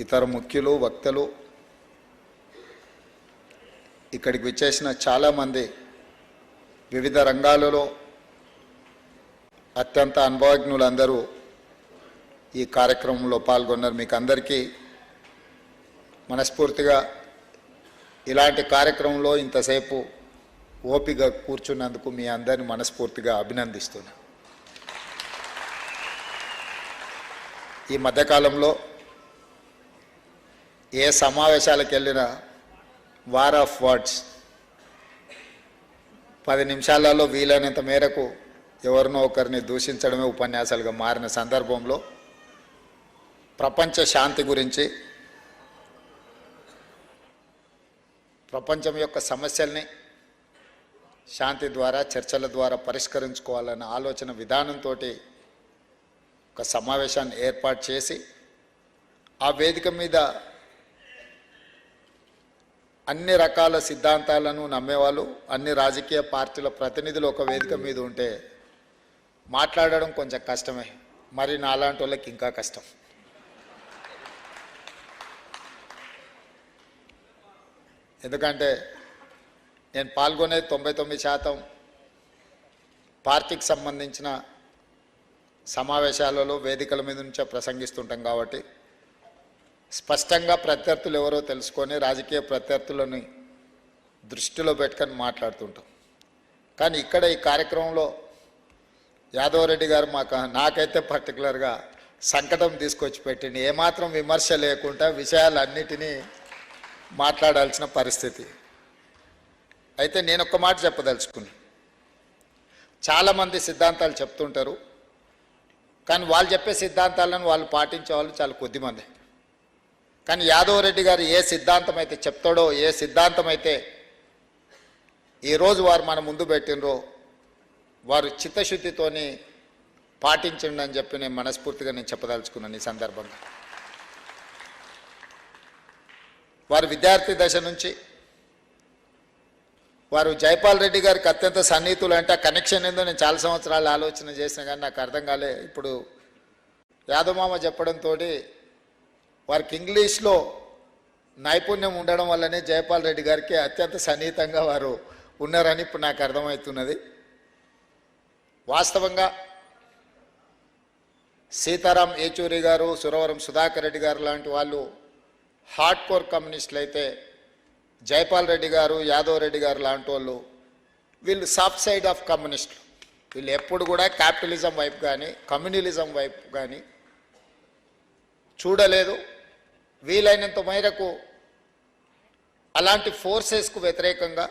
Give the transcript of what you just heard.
ఇతర ముఖ్యులు వక్తలు. ఇక్కడికి విచ్చేసిన చాలామంది వివిధ రంగాలలో అత్యంత అనుభవజ్ఞులందరూ ఈ కార్యక్రమంలో పాల్గొన్నారు. మీకు అందరికీ మనస్ఫూర్తిగా ఇలాంటి కార్యక్రమంలో ఇంతసేపు ఓపిక కూర్చున్నందుకు మీ అందరిని మనస్ఫూర్తిగా అభినందిస్తున్నా. ఈ మధ్యకాలంలో ఏ సమావేశాలకు వెళ్ళినా వార్ ఆఫ్ వర్డ్స్. పది నిమిషాలలో వీలైనంత మేరకు ఎవరినో ఒకరిని దూషించడమే ఉపన్యాసాలుగా మారిన సందర్భంలో ప్రపంచ శాంతి గురించి ప్రపంచం యొక్క సమస్యల్ని శాంతి ద్వారా చర్చల ద్వారా పరిష్కరించుకోవాలన్న ఆలోచన విధానంతో ఒక సమావేశాన్ని ఏర్పాటు చేసి ఆ వేదిక మీద అన్ని రకాల సిద్ధాంతాలను నమ్మేవాళ్ళు అన్ని రాజకీయ పార్టీల ప్రతినిధులు ఒక వేదిక మీద ఉంటే మాట్లాడడం కొంచెం కష్టమే. మరి నాలాంటి వాళ్ళకి ఇంకా కష్టం. ఎందుకంటే నేను పాల్గొనే తొంభై తొమ్మిది శాతం పార్టీకి సంబంధించిన సమావేశాలలో వేదికల మీద నుంచే ప్రసంగిస్తుంటాం కాబట్టి స్పష్టంగా ప్రత్యర్థులు ఎవరో తెలుసుకొని రాజకీయ ప్రత్యర్థులని దృష్టిలో పెట్టుకొని మాట్లాడుతుంటాం. కానీ ఇక్కడ ఈ కార్యక్రమంలో యాదవ్ రెడ్డి గారు మాకు నాకైతే పర్టికులర్గా సంకటం తీసుకొచ్చి పెట్టింది ఏమాత్రం విమర్శ లేకుండా విషయాలన్నిటినీ మాట్లాడాల్సిన పరిస్థితి. అయితే నేను ఒక్క మాట చెప్పదలుచుకున్నాను చాలామంది సిద్ధాంతాలు చెప్తుంటారు. కానీ వాళ్ళు చెప్పే సిద్ధాంతాలను వాళ్ళు పాటించే వాళ్ళు చాలా కొద్దిమంది. కానీ యాదవ్ రెడ్డి గారు ఏ సిద్ధాంతం అయితే చెప్తాడో ఏ సిద్ధాంతం అయితే ఈరోజు వారు మన ముందు పెట్టినరో వారు చిత్తశుద్ధితోని పాటించండి అని చెప్పి నేను మనస్ఫూర్తిగా నేను చెప్పదలుచుకున్నాను ఈ సందర్భంగా. వారు విద్యార్థి దశ నుంచి వారు జైపాల్ రెడ్డి గారికి అత్యంత సన్నిహితులు అంటే ఆ కనెక్షన్ ఏందో నేను చాలా సంవత్సరాలు ఆలోచన చేసిన కానీ నాకు అర్థం కాలే. ఇప్పుడు యాదమామ చెప్పడంతో వారికి ఇంగ్లీష్లో నైపుణ్యం ఉండడం వల్లనే జయపాల్ రెడ్డి గారికి అత్యంత సన్నిహితంగా వారు ఉన్నారని ఇప్పుడు నాకు అర్థమవుతున్నది. వాస్తవంగా సీతారాం ఏచూరి గారు సురవరం సుధాకర్ రెడ్డి గారు లాంటి వాళ్ళు హార్డ్ కోర్ కమ్యూనిస్టులు అయితే జైపాల్ రెడ్డి గారు యాదవ్ రెడ్డి గారు లాంటి వాళ్ళు వీళ్ళు సాఫ్ట్ సైడ్ ఆఫ్ కమ్యూనిస్టులు. వీళ్ళు ఎప్పుడు కూడా క్యాపిటలిజం వైపు కానీ కమ్యూనలిజం వైపు కానీ చూడలేదు. వీలైనంత మేరకు అలాంటి ఫోర్సెస్కు వ్యతిరేకంగా